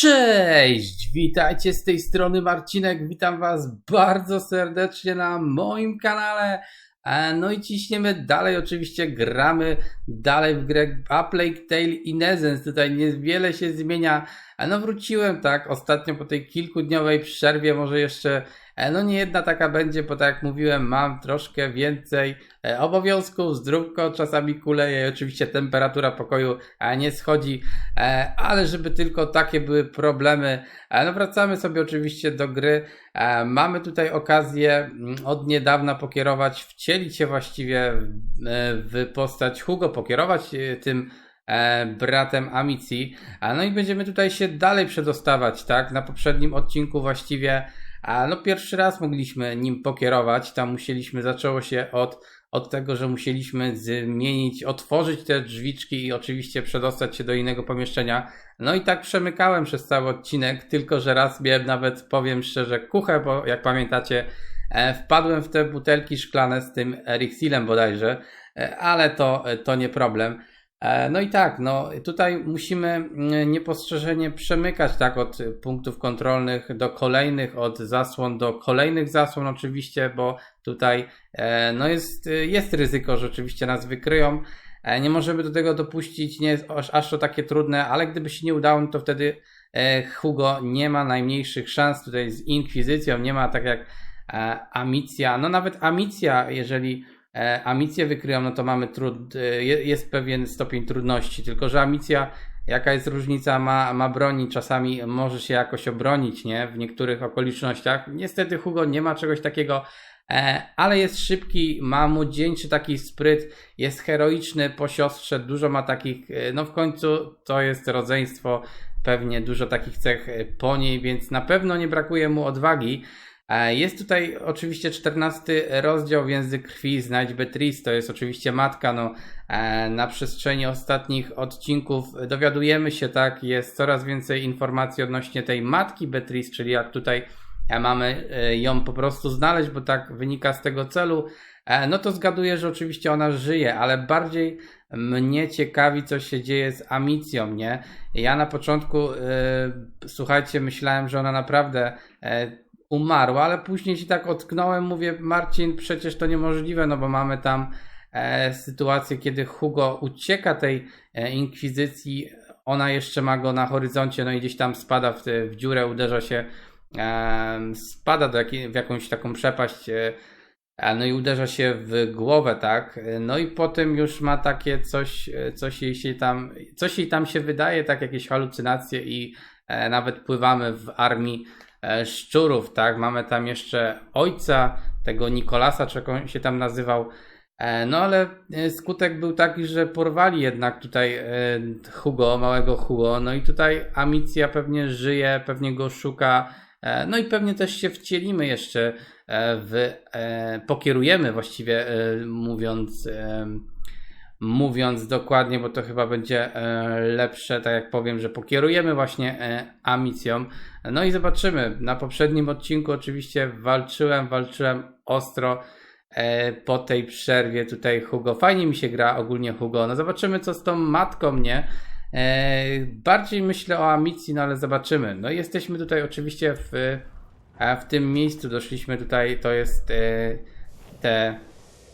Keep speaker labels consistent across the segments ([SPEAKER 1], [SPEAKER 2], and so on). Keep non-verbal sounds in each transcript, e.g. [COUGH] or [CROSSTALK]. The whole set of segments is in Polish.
[SPEAKER 1] Cześć! Witajcie z tej strony Marcinek. Witam Was bardzo serdecznie na moim kanale. E, No i ciśniemy dalej, oczywiście gramy dalej w grę A Plague Tale Innocence. Tutaj niewiele się zmienia. E, No wróciłem, tak, ostatnio po tej kilkudniowej przerwie, może jeszcze, no nie jedna taka będzie, bo tak jak mówiłem, mam troszkę więcej e, obowiązków, zdrówko czasami kuleje oczywiście temperatura pokoju e, nie schodzi, e, ale żeby tylko takie były problemy, e, no wracamy sobie oczywiście do gry. E, Mamy tutaj okazję mm, od niedawna pokierować, wcielić się właściwie w, e, postać Hugo, pokierować e, tym e, bratem Amici. No i będziemy tutaj się dalej przedostawać, tak? Na poprzednim odcinku właściwie, a no pierwszy raz mogliśmy nim pokierować. Tam musieliśmy, zaczęło się od, od tego, że musieliśmy zmienić, otworzyć te drzwiczki i oczywiście przedostać się do innego pomieszczenia. No i tak przemykałem przez cały odcinek, tylko że raz miałem nawet, powiem szczerze, kuchę, bo jak pamiętacie, e, wpadłem w te butelki szklane z tym Erixilem bodajże, e, ale to, to nie problem. E, No i tak, no tutaj musimy mm, niepostrzeżenie przemykać tak od punktów kontrolnych do kolejnych, od zasłon do kolejnych zasłon oczywiście, bo tutaj e, no jest, jest ryzyko, że oczywiście nas wykryją. E, Nie możemy do tego dopuścić, nie jest aż, to takie trudne, ale gdyby się nie udało, no to wtedy Hugo nie ma najmniejszych szans tutaj z Inkwizycją, nie ma tak jak Amicja, no nawet Amicja, jeżeli Amicję wykryją, no to mamy trud, e, je- jest pewien stopień trudności, tylko że Amicja, jaka jest różnica, ma, ma broni, czasami może się jakoś obronić, nie, w niektórych okolicznościach. Niestety Hugo nie ma czegoś takiego, e, ale jest szybki, ma młodzieńczy taki spryt, jest heroiczny po siostrze, dużo ma takich, e, no w końcu to jest rodzeństwo, pewnie dużo takich cech e, po niej, więc na pewno nie brakuje mu odwagi. E, Jest tutaj oczywiście 14 rozdział w język krwi, znajdź Beatrice, to jest oczywiście matka, no e, na przestrzeni ostatnich odcinków dowiadujemy się, tak, jest coraz więcej informacji odnośnie tej matki Beatrice, czyli jak tutaj e, mamy ją po prostu znaleźć, bo tak wynika z tego celu, no to zgaduję, że oczywiście ona żyje, ale bardziej mnie ciekawi, co się dzieje z Amicją, nie? Ja na początku, słuchajcie, myślałem, że ona naprawdę umarła, ale później się tak otknąłem, mówię, Marcin, przecież to niemożliwe, no bo mamy tam e, sytuację, kiedy Hugo ucieka tej e, inkwizycji, ona jeszcze ma go na horyzoncie, no i gdzieś tam spada w, w dziurę, uderza się, e, spada do jakiej, w jakąś taką przepaść, e, no i uderza się w głowę, tak? No i potem już ma takie coś, e, coś jej się tam, coś jej tam się wydaje, tak jakieś halucynacje i e, nawet pływamy w armii szczurów, tak? Mamy tam jeszcze ojca tego Nikolasa, czy jak on się tam nazywał. E, No ale e, skutek był taki, że porwali jednak tutaj e, Hugo, małego Hugo. No i tutaj Amicja pewnie żyje, pewnie go szuka. E, No i pewnie też się wcielimy jeszcze e, w, e, pokierujemy właściwie e, mówiąc, e, mówiąc dokładnie, bo to chyba będzie e, lepsze, tak jak powiem, że pokierujemy właśnie e, Amicją. No i zobaczymy. Na poprzednim odcinku oczywiście walczyłem, walczyłem ostro e, po tej przerwie tutaj Hugo. Fajnie mi się gra ogólnie Hugo. No zobaczymy co z tą matką, nie? E, bardziej myślę o Amicji, no ale zobaczymy. No i jesteśmy tutaj oczywiście w, w tym miejscu. Doszliśmy tutaj, to jest te,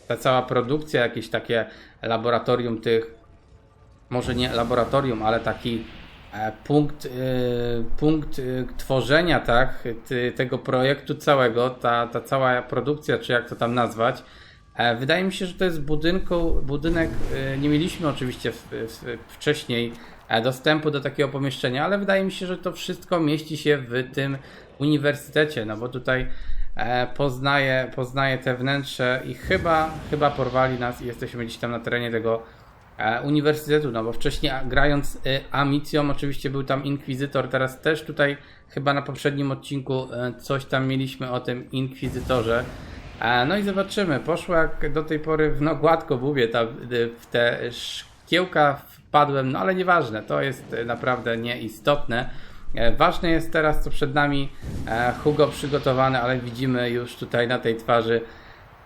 [SPEAKER 1] ta cała produkcja, jakieś takie laboratorium tych, może nie laboratorium, ale taki e, punkt, e, punkt e, tworzenia tak, tego projektu całego, ta, ta cała produkcja, czy jak to tam nazwać. Wydaje mi się, że to jest budynku, budynek, nie mieliśmy oczywiście wcześniej dostępu do takiego pomieszczenia, ale wydaje mi się, że to wszystko mieści się w tym uniwersytecie, no bo tutaj e, poznaję, poznaję te wnętrze i chyba, chyba porwali nas i jesteśmy gdzieś tam na terenie tego e, uniwersytetu, no bo wcześniej grając e, Amicją oczywiście był tam Inkwizytor, teraz też tutaj chyba na poprzednim odcinku e, coś tam mieliśmy o tym Inkwizytorze. E, No i zobaczymy, poszło jak do tej pory w no gładko mówię, tam, y, w te szkiełka wpadłem, no ale nieważne, to jest e, naprawdę nieistotne. E, Ważne jest teraz, co przed nami e, Hugo przygotowany, ale widzimy już tutaj na tej twarzy,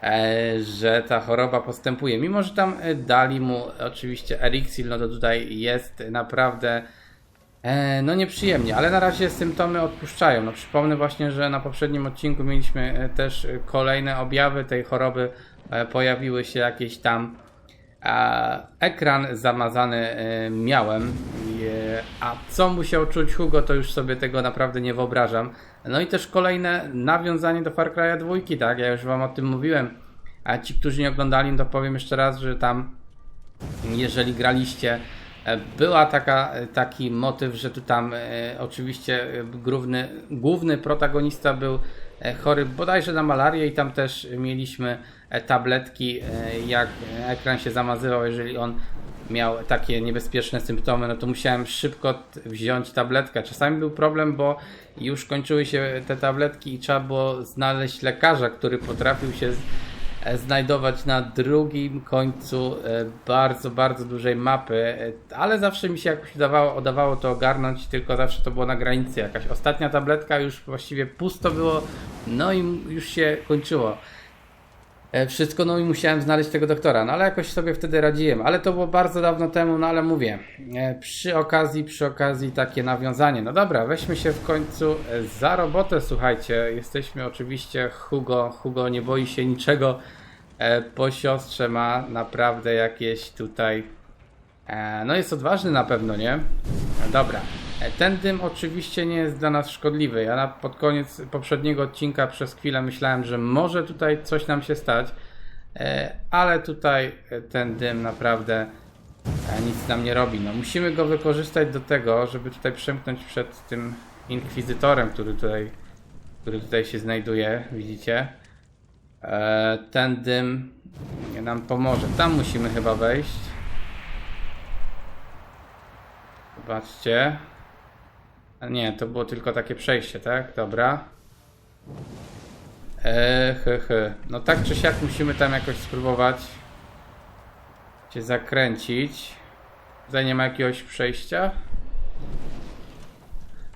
[SPEAKER 1] e, że ta choroba postępuje. Mimo, że tam dali mu oczywiście Erixil, no to tutaj jest naprawdę no nieprzyjemnie, ale na razie symptomy odpuszczają. No przypomnę właśnie, że na poprzednim odcinku mieliśmy też kolejne objawy tej choroby. Pojawiły się jakieś tam e, ekran zamazany e, miałem. A co musiał czuć Hugo, to już sobie tego naprawdę nie wyobrażam. No i też kolejne nawiązanie do Far Cry'a 2, tak? Ja już wam o tym mówiłem. A ci, którzy nie oglądali, no to powiem jeszcze raz, że tam jeżeli graliście, e, była taka, e, taki motyw, że tu tam oczywiście główny, główny protagonista był chory bodajże na malarię i tam też mieliśmy tabletki, e, jak ekran się zamazywał, jeżeli on miał takie niebezpieczne symptomy, no to musiałem szybko wziąć tabletkę. Czasami był problem, bo już kończyły się te tabletki i trzeba było znaleźć lekarza, który potrafił się e, znajdować na drugim końcu e, bardzo, bardzo dużej mapy, e, ale zawsze mi się jakoś udawało, udawało to ogarnąć, tylko zawsze to było na granicy. Jakaś ostatnia tabletka, już właściwie pusto było, no i już się kończyło. E, Wszystko, no i musiałem znaleźć tego doktora, no ale jakoś sobie wtedy radziłem, ale to było bardzo dawno temu, no ale mówię, e, przy okazji, przy okazji takie nawiązanie. No dobra, weźmy się w końcu e, za robotę, słuchajcie, jesteśmy oczywiście Hugo, Hugo nie boi się niczego, po siostrze ma naprawdę jakieś tutaj, e, no jest odważny na pewno, nie? E, Dobra, E, ten dym oczywiście nie jest dla nas szkodliwy. Ja na, pod koniec poprzedniego odcinka przez chwilę myślałem, że może tutaj coś nam się stać, e, ale tutaj ten dym naprawdę nic nam nie robi. No, musimy go wykorzystać do tego, żeby tutaj przemknąć przed tym inkwizytorem, który tutaj, który tutaj się znajduje, widzicie. Ten dym nam pomoże. Tam musimy chyba wejść. Zobaczcie. A nie, to było tylko takie przejście, tak? Dobra. Eee, he. No tak czy siak musimy tam jakoś spróbować się zakręcić. Tutaj nie ma jakiegoś przejścia.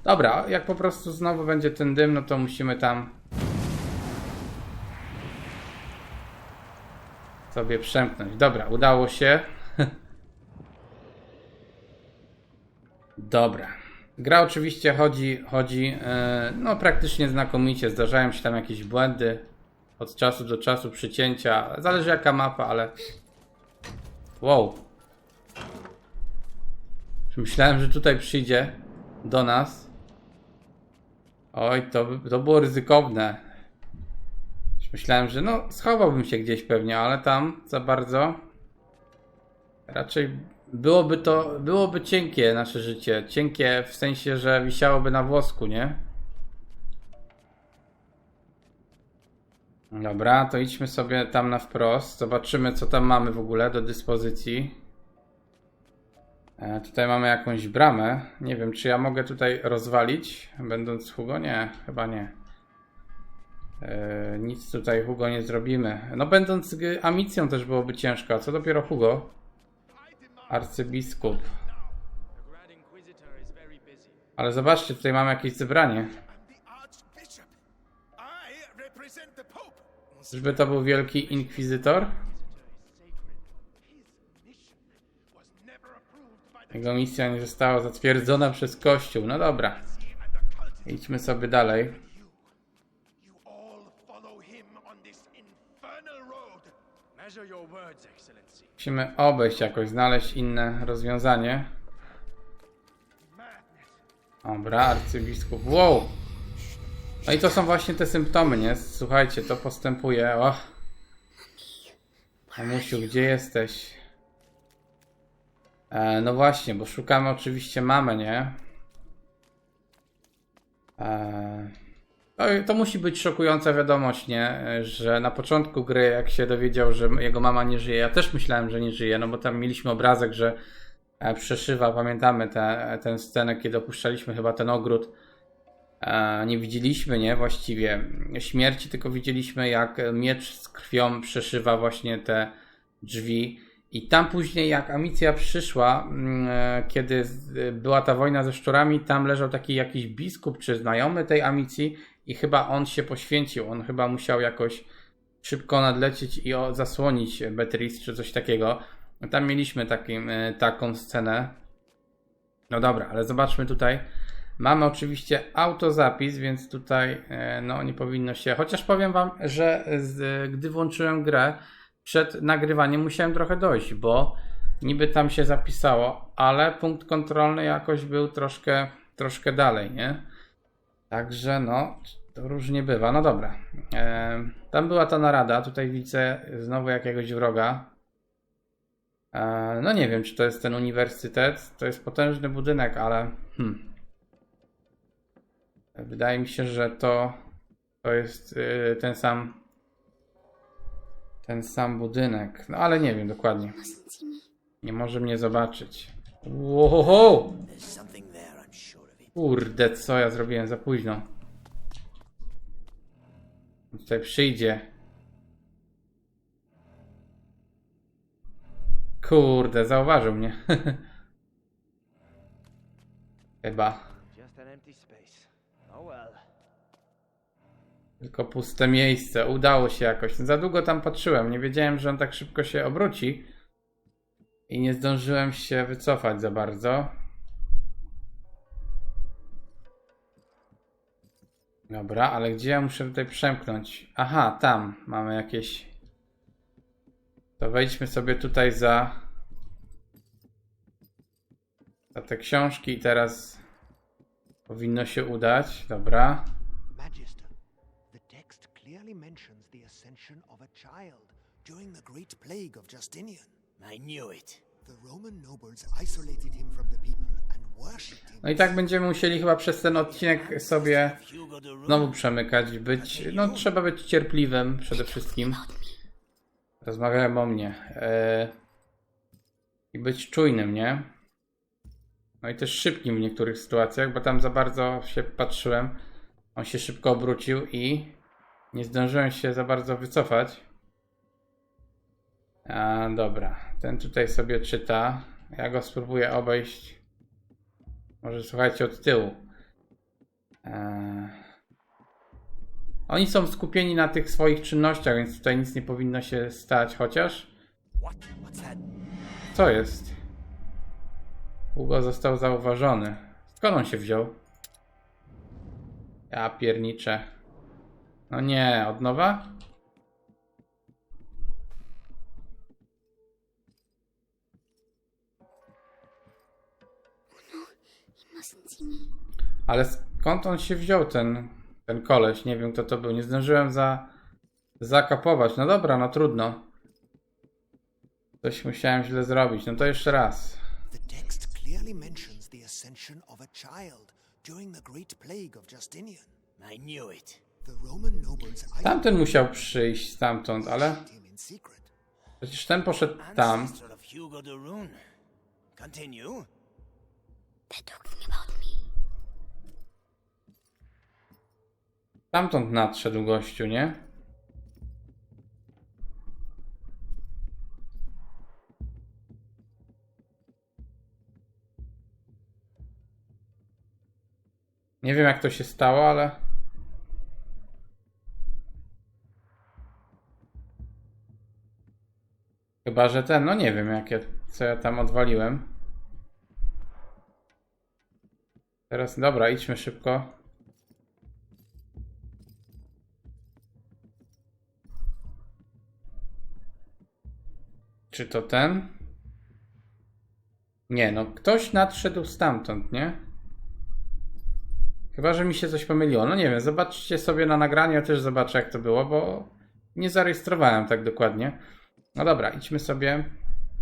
[SPEAKER 1] Dobra, jak po prostu znowu będzie ten dym, no to musimy tam sobie przemknąć. Dobra, udało się. Dobra. Gra oczywiście chodzi, chodzi e, no praktycznie znakomicie. Zdarzają się tam jakieś błędy od czasu do czasu, przycięcia. Zależy jaka mapa, ale. Wow. Myślałem, że tutaj przyjdzie do nas. Oj, to, to było ryzykowne. Myślałem, że no schowałbym się gdzieś pewnie, ale tam za bardzo. Raczej byłoby to, byłoby cienkie nasze życie. Cienkie w sensie, że wisiałoby na włosku, nie? Dobra, to idźmy sobie tam na wprost. Zobaczymy, co tam mamy w ogóle do dyspozycji. E, tutaj mamy jakąś bramę. Nie wiem, czy ja mogę tutaj rozwalić, będąc Hugo? Nie, chyba nie. E, nic tutaj Hugo nie zrobimy. No, będąc Amicją też byłoby ciężko. A co dopiero Hugo? Arcybiskup. Ale zobaczcie, tutaj mamy jakieś zebranie. Czyżby to był wielki inkwizytor? Jego misja nie została zatwierdzona przez Kościół. No dobra, idźmy sobie dalej.
[SPEAKER 2] Measure your words.
[SPEAKER 1] Musimy obejść jakoś, znaleźć inne rozwiązanie. Dobra, arcybiskup. Wow! No i to są właśnie te symptomy, nie? Słuchajcie, to postępuje. Och. Mamusiu, gdzie jesteś? E, no właśnie, bo szukamy oczywiście mamy, nie? E, to, to musi być szokująca wiadomość, nie? E, Że na początku gry, jak się dowiedział, że jego mama nie żyje, ja też myślałem, że nie żyje, no bo tam mieliśmy obrazek, że e, przeszywa, pamiętamy tę tę scenę, kiedy opuszczaliśmy chyba ten ogród. E, Nie widzieliśmy, nie, właściwie śmierci, tylko widzieliśmy, jak miecz z krwią przeszywa właśnie te drzwi. I tam później, jak Amicja przyszła, mm, e, kiedy była ta wojna ze szczurami, tam leżał taki jakiś biskup czy znajomy tej Amicji i chyba on się poświęcił. On chyba musiał jakoś szybko nadlecieć i zasłonić Beatrice czy coś takiego. Tam mieliśmy taki, e, taką scenę. No dobra, ale zobaczmy tutaj. Mamy oczywiście autozapis, więc tutaj e, no nie powinno się. Chociaż powiem wam, że z, gdy włączyłem grę przed nagrywaniem musiałem trochę dojść, bo niby tam się zapisało, ale punkt kontrolny jakoś był troszkę, troszkę dalej, nie? Także no, to różnie bywa. No dobra. E, tam była ta narada, tutaj widzę znowu jakiegoś wroga. E, no nie wiem, czy to jest ten uniwersytet. To jest potężny budynek, ale hmm. wydaje mi się, że to, to jest y, ten sam ten sam budynek. No ale nie wiem dokładnie. Nie może mnie zobaczyć. Wow! Kurde, co ja zrobiłem za późno. Tutaj przyjdzie. Kurde, zauważył mnie. [LAUGHS] Chyba.
[SPEAKER 2] Oh.
[SPEAKER 1] Tylko puste miejsce. Udało się jakoś. Za długo tam patrzyłem. Nie wiedziałem, że on tak szybko się obróci. I nie zdążyłem się wycofać za bardzo. Dobra, ale gdzie ja muszę tutaj przemknąć? Aha, tam mamy jakieś. To wejdźmy sobie tutaj za. Za te książki i teraz powinno się udać. Dobra.
[SPEAKER 3] Magister, the text clearly mentions the ascension of a child during the Great Plague of Justinian. I knew it. The Roman nobles isolated him from the people.
[SPEAKER 1] No i tak będziemy musieli chyba przez ten odcinek sobie znowu przemykać, być, no trzeba być cierpliwym przede wszystkim. Rozmawiałem o mnie. E, I być czujnym, nie? No i też szybkim w niektórych sytuacjach, bo tam za bardzo się patrzyłem. On się szybko obrócił i nie zdążyłem się za bardzo wycofać. A, dobra, ten tutaj sobie czyta. Ja go spróbuję obejść. Może słuchajcie od tyłu. Eee. Oni są skupieni na tych swoich czynnościach, więc tutaj nic nie powinno się stać, chociaż. Co jest? Hugo został zauważony. Skąd on się wziął? Ja pierniczę. No nie, od nowa? Ale skąd on się wziął, ten, ten koleś? Nie wiem, kto to był. Nie zdążyłem za, zakapować. No dobra, no trudno. Coś musiałem źle zrobić. No to jeszcze raz.
[SPEAKER 3] The text clearly mentions the ascension of a child during the Great Plague of Justinian. I knew it.
[SPEAKER 1] Tamten musiał przyjść stamtąd, ale przecież ten poszedł tam.
[SPEAKER 3] Ancestor of
[SPEAKER 1] Stamtąd nadszedł gościu, nie? Nie wiem jak to się stało, ale. Chyba, że ten, no nie wiem jakie, co ja tam odwaliłem. Teraz, dobra, idźmy szybko. Czy to ten? Nie, no ktoś nadszedł stamtąd, nie? Chyba, że mi się coś pomyliło. No nie wiem, zobaczcie sobie na nagraniu, ja też zobaczę jak to było, bo nie zarejestrowałem tak dokładnie. No dobra, idźmy sobie.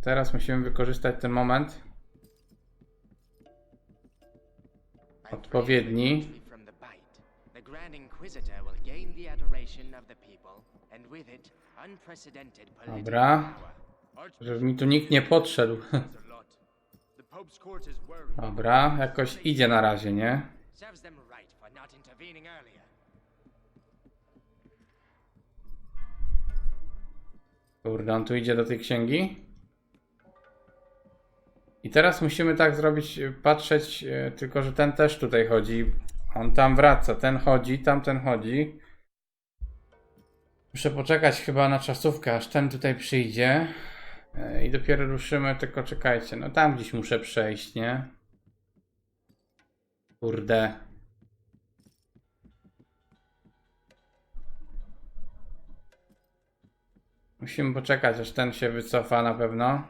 [SPEAKER 1] Teraz musimy wykorzystać ten moment. Odpowiedni. Dobra. Żeby mi tu nikt nie podszedł. [LAUGHS] Dobra, jakoś idzie na razie, nie? Kurde, on tu idzie do tej księgi. I teraz musimy tak zrobić, patrzeć, y, tylko że ten też tutaj chodzi. On tam wraca, ten chodzi, tamten chodzi. Muszę poczekać chyba na czasówkę, aż ten tutaj przyjdzie. Y, I dopiero ruszymy, tylko czekajcie. No tam gdzieś muszę przejść, nie? Kurde. Musimy poczekać, aż ten się wycofa na pewno.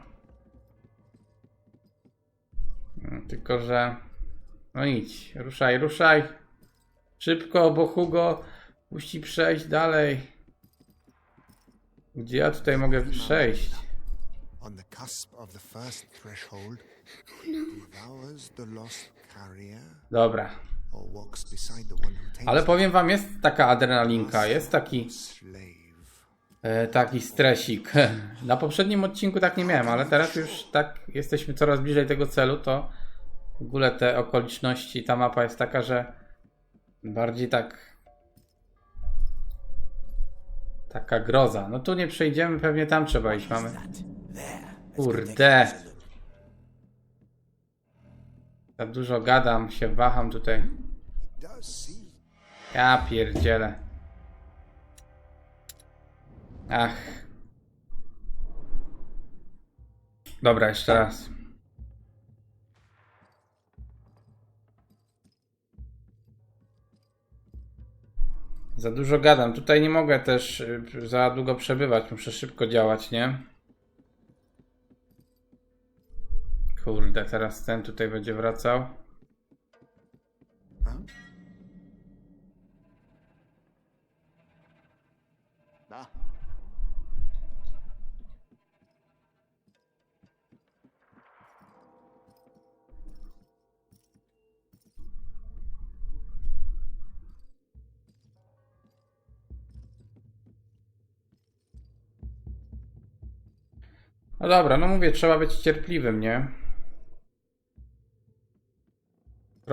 [SPEAKER 1] Mm, Tylko, że... No idź, ruszaj, ruszaj. Szybko, bo Hugo musi przejść dalej. Gdzie ja tutaj mogę przejść?
[SPEAKER 3] On the cusp of the first threshold, devours the lost carrier,
[SPEAKER 1] Dobra.
[SPEAKER 3] or walks beside the one who tames
[SPEAKER 1] Ale powiem wam, jest taka adrenalinka, jest taki, e, taki stresik. [LAUGHS] Na poprzednim odcinku tak nie miałem, ale teraz już tak jesteśmy coraz bliżej tego celu, to w ogóle te okoliczności, ta mapa jest taka, że bardziej tak taka groza. No tu nie przejdziemy, pewnie tam trzeba iść, mamy. Kurde. Za dużo gadam, się waham tutaj. Ja pierdzielę. Ach. Dobra, jeszcze raz. Za dużo gadam. Tutaj nie mogę też y, za długo przebywać. Muszę szybko działać, nie? Kurde, teraz ten tutaj będzie wracał.
[SPEAKER 3] Ah,
[SPEAKER 1] No dobra, no mówię, trzeba być cierpliwym, nie?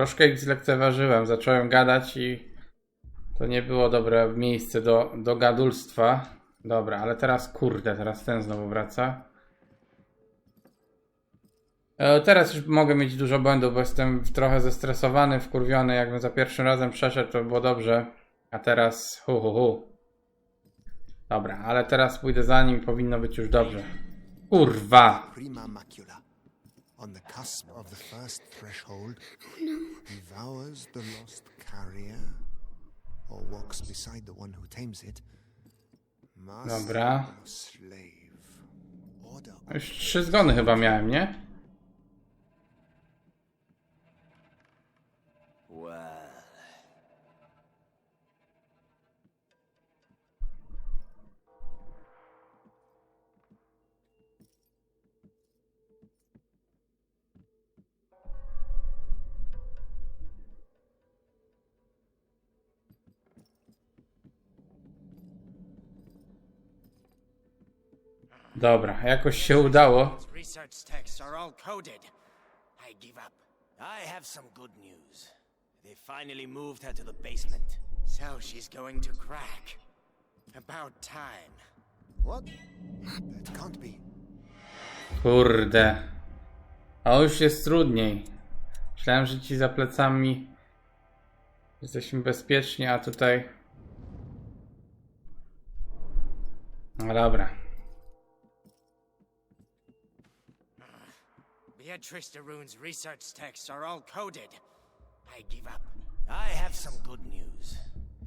[SPEAKER 1] Troszkę ich zlekceważyłem, zacząłem gadać i to nie było dobre miejsce do, do gadulstwa. Dobra, ale teraz kurde, teraz ten znowu wraca. E, Teraz już mogę mieć dużo błędów, bo jestem trochę zestresowany, wkurwiony. Jakbym za pierwszym razem przeszedł, to było dobrze. A teraz hu hu hu. Dobra, ale teraz pójdę za nim powinno być już dobrze. Kurwa!
[SPEAKER 3] prima macula. On the cusp of the first threshold, oh, devours the lost carrier, or walks beside the one who tames it. Master
[SPEAKER 1] Dobra.
[SPEAKER 3] or slave. Order
[SPEAKER 1] Już trzy zgony chyba miałem, nie? Dobra, jakoś się udało.
[SPEAKER 2] Research texts are all coded. I give up.
[SPEAKER 4] I have some good news. They finally moved her to the basement.
[SPEAKER 2] So she's going to crack. About time.
[SPEAKER 3] What? That can't be.
[SPEAKER 1] Kurde. A już jest trudniej. Myślałem, że ci za plecami jesteśmy bezpieczni, a tutaj. No dobra.
[SPEAKER 2] Beatrice de Rune's research texts are all coded. I give up.
[SPEAKER 4] I have some good news.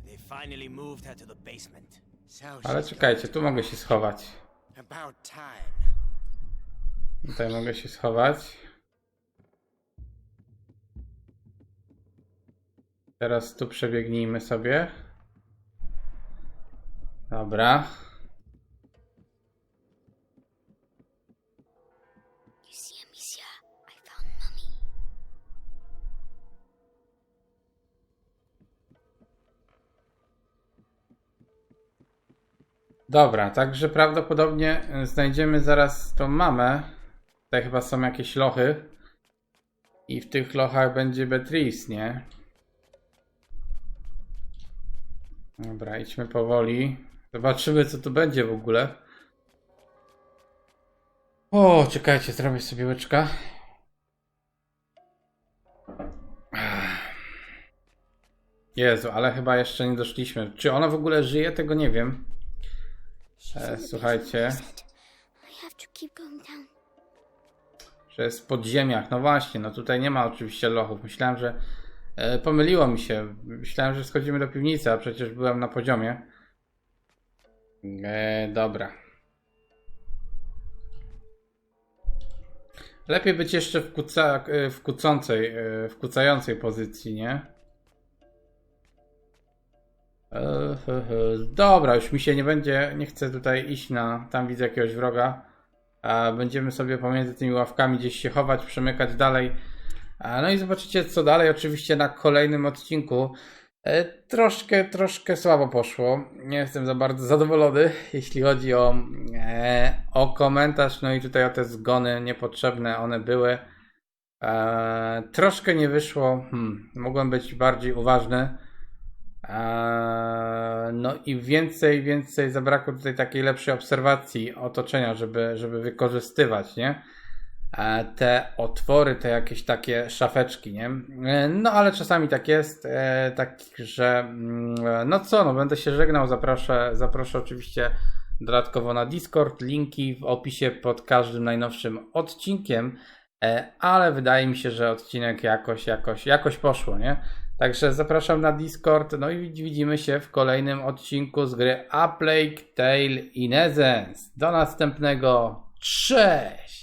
[SPEAKER 4] They finally moved her to the basement.
[SPEAKER 2] So
[SPEAKER 1] Ale czekajcie, tu mogę się schować.
[SPEAKER 2] about time.
[SPEAKER 1] Tutaj mogę się schować. Teraz tu przebiegnijmy sobie. Dobra. Dobra, także prawdopodobnie y, znajdziemy zaraz tą mamę. Tutaj chyba są jakieś lochy. I w tych lochach będzie Beatrice, nie? Dobra, idźmy powoli. Zobaczymy, co tu będzie w ogóle. O, czekajcie, zrobię sobie łyczka. Jezu, ale chyba jeszcze nie doszliśmy. Czy ona w ogóle żyje? Tego nie wiem. E, słuchajcie,
[SPEAKER 5] down.
[SPEAKER 1] że jest w podziemiach. No właśnie, no tutaj nie ma oczywiście lochów. Myślałem, że E, pomyliło mi się. Myślałem, że schodzimy do piwnicy, a przecież byłem na poziomie. E, dobra. Lepiej być jeszcze w, kuca, w kucącej, e, w kucającej pozycji, nie? E. Dobra, już mi się nie będzie, nie chcę tutaj iść na, tam widzę jakiegoś wroga. Będziemy sobie pomiędzy tymi ławkami gdzieś się chować, przemykać dalej. No i zobaczycie co dalej, oczywiście na kolejnym odcinku. E, Troszkę, troszkę słabo poszło. Nie jestem za bardzo zadowolony, [LAUGHS] jeśli chodzi o, e, o komentarz. No i tutaj o te zgony niepotrzebne one były. Troszkę nie wyszło. Hmm, mogłem być bardziej uważny. No i więcej, więcej zabrakło tutaj takiej lepszej obserwacji otoczenia, żeby, żeby wykorzystywać, nie? Te otwory, te jakieś takie szafeczki, nie? E, No ale czasami tak jest, e, tak, że mm, no co, no będę się żegnał, zaproszę, zaproszę oczywiście dodatkowo na Discord, linki w opisie pod każdym najnowszym odcinkiem, e, ale wydaje mi się, że odcinek jakoś, jakoś, jakoś poszło, nie? Także zapraszam na Discord, no i widzimy się w kolejnym odcinku z gry A Plague Tale Innocence. Do następnego, cześć!